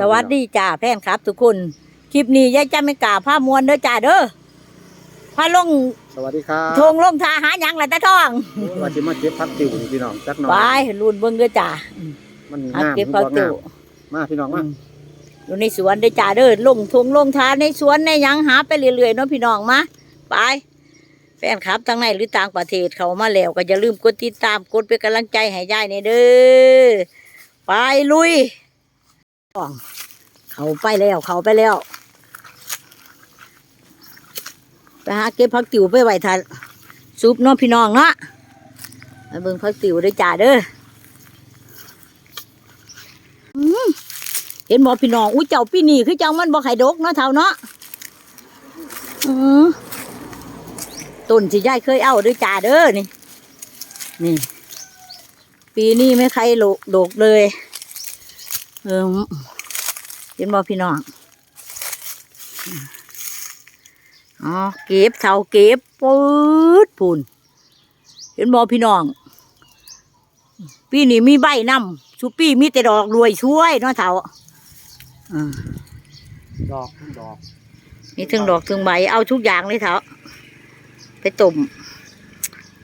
สวัสดีจ้าแฟนครับ ทุกคน คลิปนี้ยายจะไม่กล้าผ้ามวนเด้อจ้าเด้อพาลงสวัสดีครับทงลงทาหาหยังละตาทองว่าจะมาเก็บพักติวนี่พี่น้องจักหน่อไปยลุนเบิ่งเด้อจ้ามันหางามเก็บมันผักบ่ติ๋งาวมมาพี่น้องมาอยู่ในสวนเด้อจ้าเด้อลงทงลงทาในสวนในหยังหาไปเรื่อยๆเนาะพี่น้องมาไปแฟนครับทั้งในหรือต่างประเทศเขามาแล้วก็อย่าลืมกดติดตามกดเป็นกำลังใจให้ยายในเด้อไปลุย เขาไปแล้วเขาไปแล้วไปหาเก็บผักติ๋วไปไว้ทันซุปเนาะพี่น้องเนาะมาเบิ่งผักติ๋วด้อจ้าเด้อเห็นบ่พี่น้องอุ้ยเจ้าปีนี้คือเจ้ามันบ่ไข่ดกเนาะเท่าเนาะต้นที่ยายเคยเอาด้อจ้าเด้อนี่ นี่ ปีนี้ไม่ใครโดกเลย เออเห็นบ่พี่น้องอ๋อเก็บเท่าเก็บปื๊ดพูนเห็นบอพี่น้องปีนี้มีใบนำสุปีมีแต่ดอกรวยช่วยเนาะเท่าอ่าดอกดอก มีถึงดอกถึงใบเอาทุกอย่างเลยเท่าไปต้ม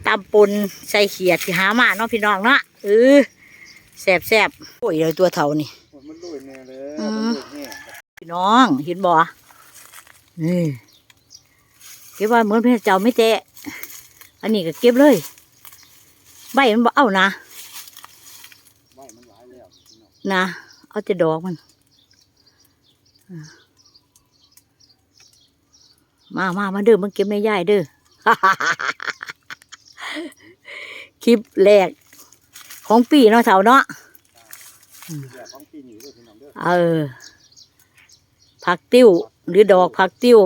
ตำปนใส่เขียดที่หามาเนาะพี่น้องเนาะเออแสบแสบโอ้ยเลยตัวเท่านี่ อืมมันลุยแน่พี่น้องเห็นบ่นี่เก็บไว่าเหมือนพระเจ้าไม่แตะ อันนี้ก็เก็บเลย ใบมันบ่เอานะใบมันหลายแล้วพี่น้องนะเอาแต่ดอกมันอ่ามามามาเด้อมาเก็บในย่ายเด้อคลิปแรกของปีเนาะเสาเนาะ เดี๋ยวของปีนี้ด้วยพี่น้องเด้อเออ ผักติ้ว หรือดอกผักติ้ว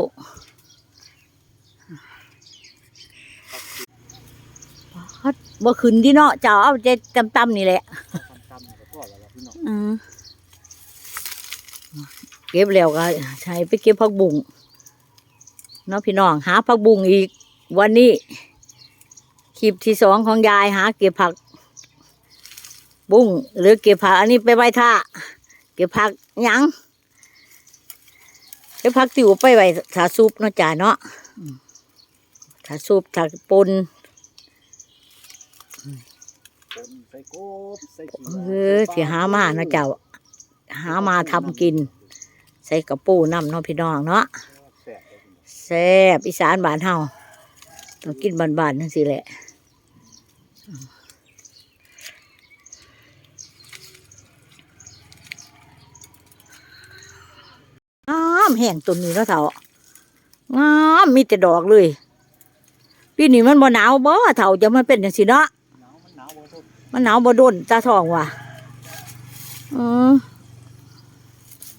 ฮัดบ่ขึ้นที่เนาะเจ้าเอาใจตำๆนี่แหละตำๆก็พอแล้วล่ะพี่น้องอืมเก็บแล้วก็ใช้ไปเก็บผักบุ้งเนาะพี่น้องหาผักบุ้งอีกวันนี้คลิปที่สองของยายหาเก็บผัก บุ้งหรือเก็บผักอันนี้ไปไว้ท่าเก็บผักยังเก็บผักติวไปไว้ถาซุปเนาะจ่าเนาะถาซุปถาปนปนใส่โกบใส่ขี้เออที่หามาเนาะเจ้าหามาทำกิน ใส่กระปูน้ำเนาะพี่น้องเนาะแซ่บองแซ่บอีสานบ้านเฮาต้องกินบ้านๆนั่นสิแหละามแห้งต้นนี้เนาะเฒ่างามมีแต่ดอกเลยปีนี้มันบ่หนาวบ่เฒ่าจะมาเป็นจังซี่เนาะหนาวมันหนาวบ่ทุกมันหนาวบ่โดนตาทองว่ะอืม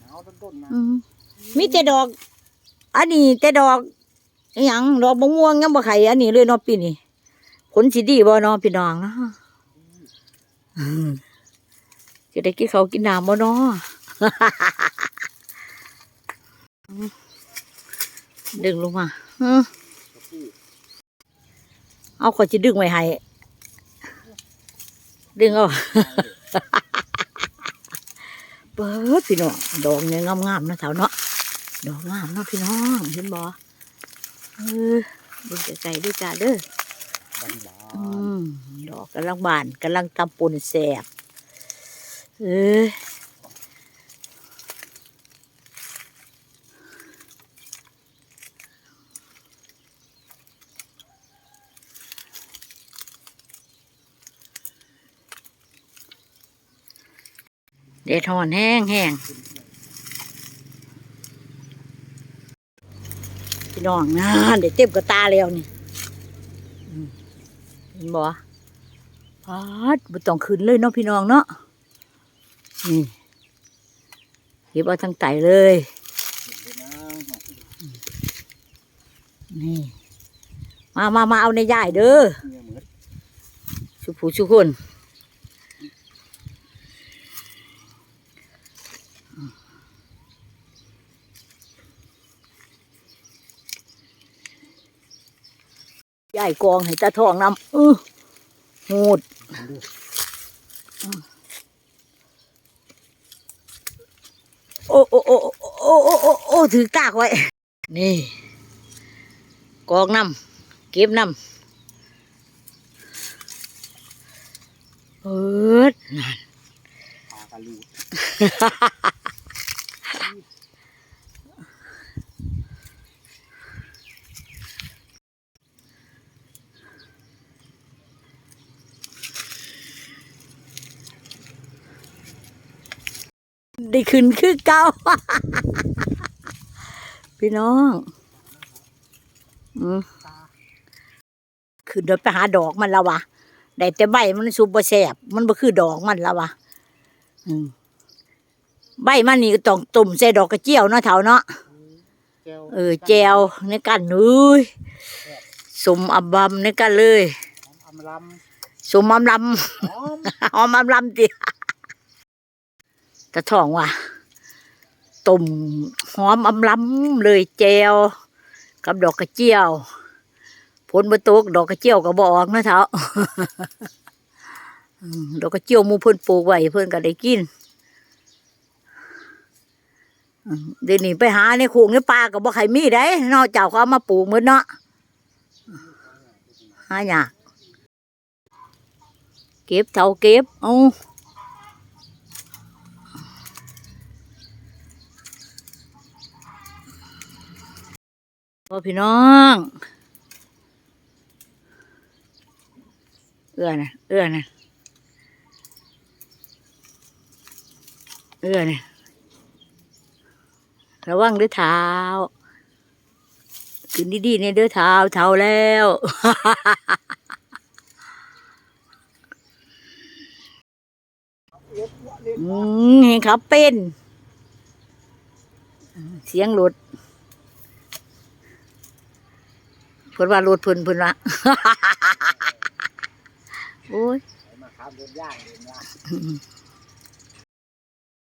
หนาวต้นๆนะอืมมีแต่ดอก อันนี้แต่ดอกอหย่างดอกมะม่วงยังบ่ไข่อันนี้เลยเนาะปีนี้ผลสิดีบ่เนาะพี่น้องเนาะอืมจะได้กินเขาวกินน้ำบ่เนาะ ดึงลงมาอืมกระปู้เอาขอยจะดึงไว้ให้ดึงเอาเปิดพี่น้องดอกเนี่ยงามๆนะแถวเนาะดอกงามเนาะพี่น้องเห็นบ่เออเบิ่งไกลๆด้วยจ้าเด้อหวานหวาอืนมดอกกำลังบานกำลังตำปนแสบเออ เด็ดหอนแห้งแห้งพี่น้องนะเด็ดเต็มกระตาแล้วนี่เห็นบ่พาดบ่ต้องขึ้นเลยเนาะพี่น้องเนาะนี่เก็บเอาทั้งไตเลยนี่มามามาเอาในย่ายเด้อเนี่ยเหมือนสุผู้สุคนายกองให้ตาทองนำเออโหดดูโอ้โอ้โอ้โอ้โอ้โอ้โอ้ถือกากไว้ นี่ กองน้ำเก็บน้ำเปิดนั่น ปลากระลูด ได้ขึ้นคือเก่าพี่น้องอืมขึ้นเดินไปหาดอกมันแล้ววะได้แต่ใบมันสุบบ่แสบมันบ่คือดอกมันแล้ววะอืมใบมันนี่ก็ต้องต้มใส่ดอกกระเจียวเนาะเถาเนาะแก้วเออแจวในกันเอ้ยสมอับบำในกันเลยอำลสมอำลำหอมำหอมอำลำติ ตะทองว่ะต้มหอมอำล้ำเลยแจวกับดอกกระเจียวผลบตกดอกกระเจียวก็บออกนะเท้าดอกกระเจียวมูเพิ่นปลูกไว้เพิ่นก็ได้กินเดี๋ยวนี้ไปหาในโขงในป่าก็บ่ใครมีได้นอกจากเขาเอามาปลูกหมดเนาะหายากเก็บเท่าเก็บเอา พ่อพี่น้องเอื้อนะเอื้อนะเอื้อนะระวังด้วยเท้าขึ้นดีๆในเด้อเท้าเท้าแล้วเห็นเขาเป็น เสียงรถ เพิ่นว่ารถเพิ่นเพิ่นว่าโอ้ย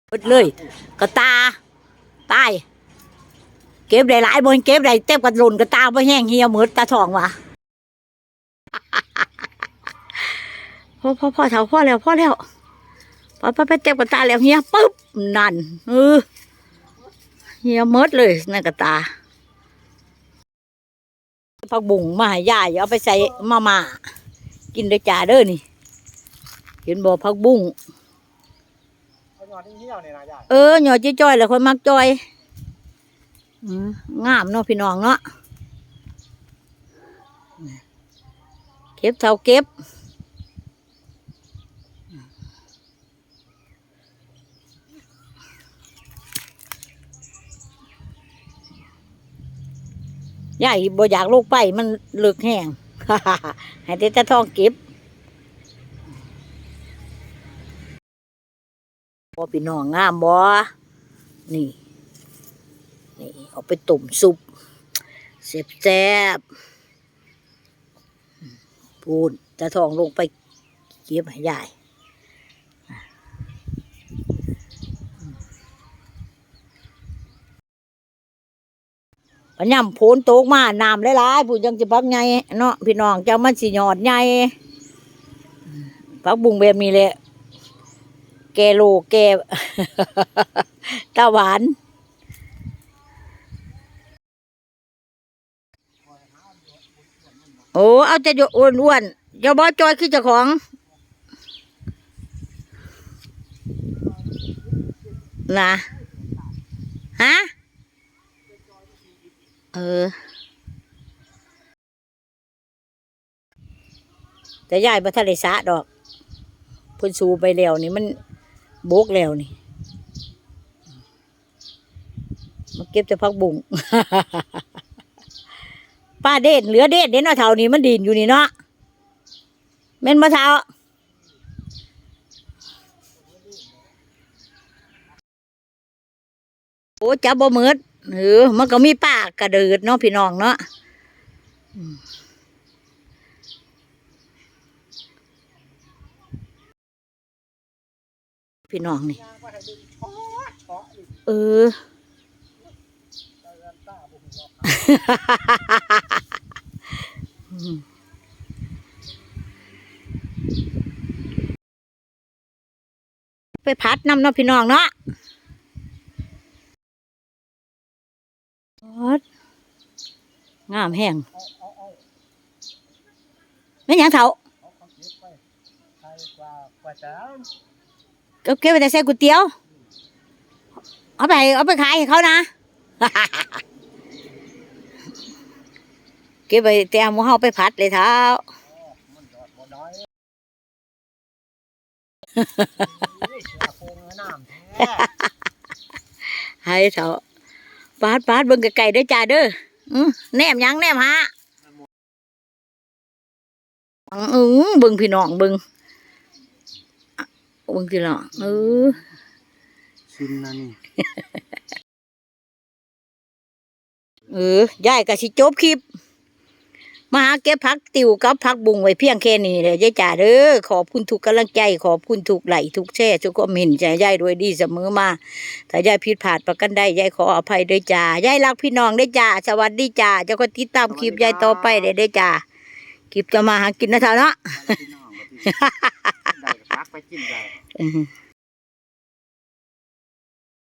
เดิดเลย กระตาตายเก็บได้หลายบนเก็บได้เต็มกระหล่นกระตาบ่แห้งเหี่ยวหมดตาทองว่ะพ่อพ่อพ่อเถาพ่อแล้วพ่อแล้วพ่อพ่อไปเต็มกระตาแล้วเหี่ยปุ๊บนั่นเออเหี่ยวหมดเลยนั่นกระตา ผักบุ้งมาให้ยายเอาไปใส่มาม่ากินเด้อจ่าเด้อนี่ เห็นบ่ผักบุ้งเอาหยอดที่เหี้ยวเนี่ยนะยายเออหยอดจ้อยๆแหละคนมักจอยอืมงามเนาะพี่น้องเนาะเก็บเท่าเก็บ ยายบ่อยากลูกไปมันเลือกแห้งให้แต่ตะทองเก็บบ่พี่น้องงามบ่นี่ นี่เอาไปต้มซุปแซ่บแซบพูนตะทองลงไปเก็บให้ยาย ปัญญำโผนโตกมาน้ำหลายๆผู้ยังจะพักไงเนาะพี่น้องเจ้ามันสิหยอดไงพักบุงแบบนี้แหละแกโลแกตาหวานโอ้เอาแต่จะอ้วนอ้วนๆอย่าบอจอยคือเจ้าของนะฮะ เออ แต่ยายบัทะเลสะดอกพุ่นสูไปแล้วนี่มันโบกแล้วนี่มาเก็บแต่พักบุ้งป้าเด็ดเหลือเด็ดเด็ดเนาะเท่านี้มันดินอยู่นี่เนาะเม่นมะเท้าโอ้จับบ่เหมือด เออมันก็มีป้ากระเดิดเนาะพี่น้องเนาะพี่น้องนี่ เออ ไปพัดน้ำเนาะพี่น้องเนาะ งามแห้งเอาเอาเอาแม่นหยังเถาเอาเก็บไปใครกว่ากว่าจะก็เก็บไปแต่ใส่ก๋วยเตี๋ยว เอาไป เอาไปขายให้เขานะ เก็บไปแต่หมูเฮาไปผัดเลยเท้ามันยอดบ่น้อยนี่เท้ให้เถา ปาดปาดเบิ่งไกลๆเด้อจ้าเด้ออื้อแนมหยังแนมฮะอือเบิ่งพี่น้องเบิ่งอะเบิ่งพี่น้องเออชิมนะนี่เออยายก็สิจบคลิป มาหาเก็บผักติวกับผักบุงไว้เพียงแค่นี้เลยยายจ๋าเด้อขอบคุณทุกกำลังใจ ขอบคุณทุกไหลค์ทุกแช่ทุกความเห็นใจยายด้วยดีเสมอมาถ้ายายผิดพลาดประกันได้ยายขออภัยด้วยจ้ายายรักพี่น้องด้วยจ้าสวัสดีจ้าเจ้าก็ติดตามคลิปยายต่อไปเด้อเด้อจ้าคลิปจะมาหากินนะเท่าเนาะพี่น้องว่าพี่ได้พักไปกินได้ อือ